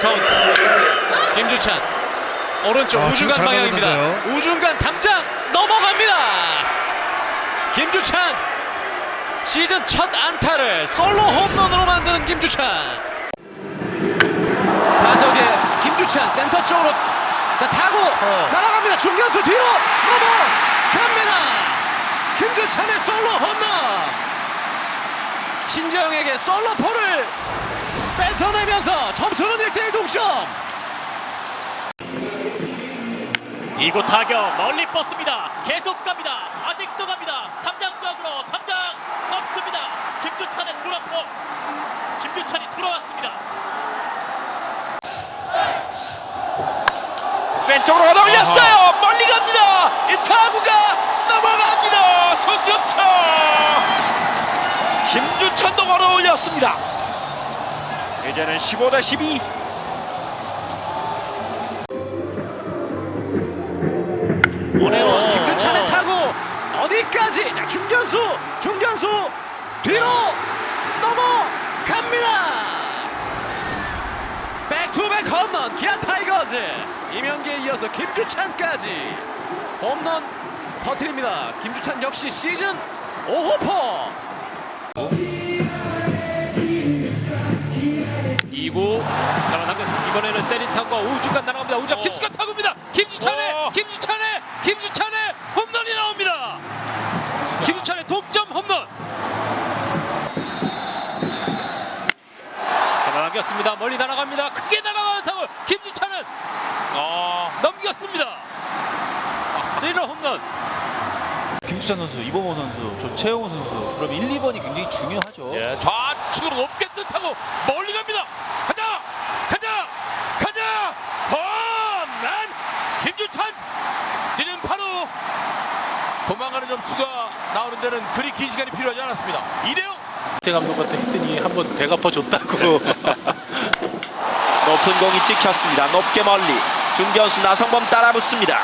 풀카운트. 김주찬. 오른쪽 아, 우중간 잘 방향입니다. 우중간 담장 넘어갑니다. 김주찬. 시즌 첫 안타를 솔로 홈런으로 만드는 김주찬. 타석에 김주찬 센터 쪽으로. 자 타고 어. 날아갑니다. 중견수 뒤로. 넘어갑니다. 김주찬의 솔로 홈런. 신재영에게 솔로포를 뺏어내면서 점 2구 타격 멀리 뻗습니다. 계속 갑니다. 아직도 갑니다. 담장 쪽으로 담장 넘습니다. 김주찬의 드랍포. 김주찬이 돌아왔습니다. 왼쪽으로 가다 올렸어요. 멀리 갑니다. 이 타구가 넘어갑니다. 송정철. 김주찬도 걸어 올렸습니다. 이제는 15대 12. 오네원 김주찬의 타구. 어디까지? 자 중견수 중견수. 뒤로 넘어갑니다. 백투백 홈런 기아 타이거즈. 이명기에 이어서 김주찬까지. 홈런 터트립니다. 김주찬 역시 시즌 5호퍼. 2구 날아당겼습니다. 이번에는 때린 타구가 우중간 날아갑니다. 우중 어. 김수가 타구입니다. 김주찬의 어. 김주찬 의 김주찬의 홈런이 나옵니다. 김주찬의 동점 홈런. 날아당겼습니다. 멀리 날아갑니다. 크게 날아가는 타구. 김주찬은 어, 넘겼습니다. 스리런 홈런. 김수찬 선수, 이범호 선수, 저 최영호 선수. 그럼 1, 2번이 굉장히 중요하죠. 예, 좌측으로 높게 뜻하고 멀리 갑니다. 가자, 가자, 가자. 홈런 김주찬 시즌 8호 도망가는 점수가 나오는 데는 그리 긴 시간이 필요하지 않았습니다. 이대영 태 감독한테 했더니 한번 대갚아 줬다고 높은 공이 찍혔습니다. 높게 멀리 중견수 나성범 따라붙습니다.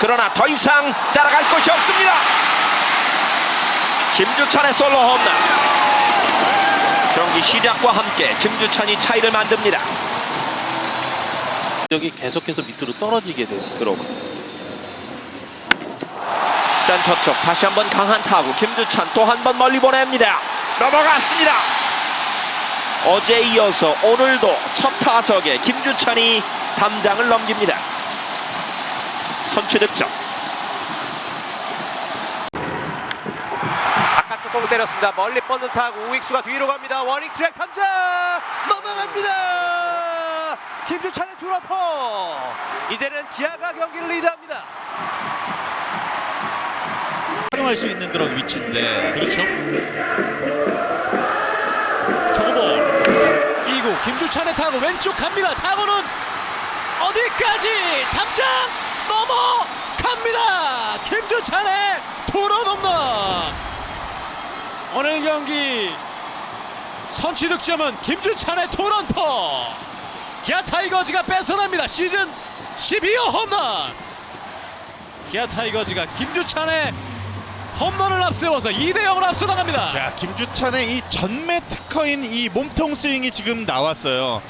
그러나 더 이상 따라갈 것이 없습니다. 김주찬의 솔로 홈런. 경기 시작과 함께 김주찬이 차이를 만듭니다. 여기 계속해서 밑으로 떨어지게 되죠. 그러고 센터 쪽 다시 한번 강한 타구 김주찬 또 한 번 멀리 보냅니다. 넘어갔습니다. 어제 이어서 오늘도 첫 타석에 김주찬이 담장을 넘깁니다. 선취 득점. 바깥쪽 공을 때렸습니다. 멀리 뻗는 타구 우익수가 뒤로 갑니다. 워닝 트랙 탐장 넘어갑니다. 김주찬의 드로퍼. 이제는 기아가 경기를 리드합니다. 활용할 수 있는 그런 위치인데. 그렇죠. 초볼. 2구. 김주찬의 타구 왼쪽 갑니다. 타구는 어디까지? 담장 넘어갑니다. 김주찬의 도런 홈런 오늘 경기 선취 득점은 김주찬의 토런토 기아 타이거즈가 뺏어납니다. 시즌 12호 홈런. 기아 타이거즈가 김주찬의 홈런을 앞세워서 2대 0으로 앞서 나갑니다. 자 김주찬의 이 전매 특허인 이 몸통 스윙이 지금 나왔어요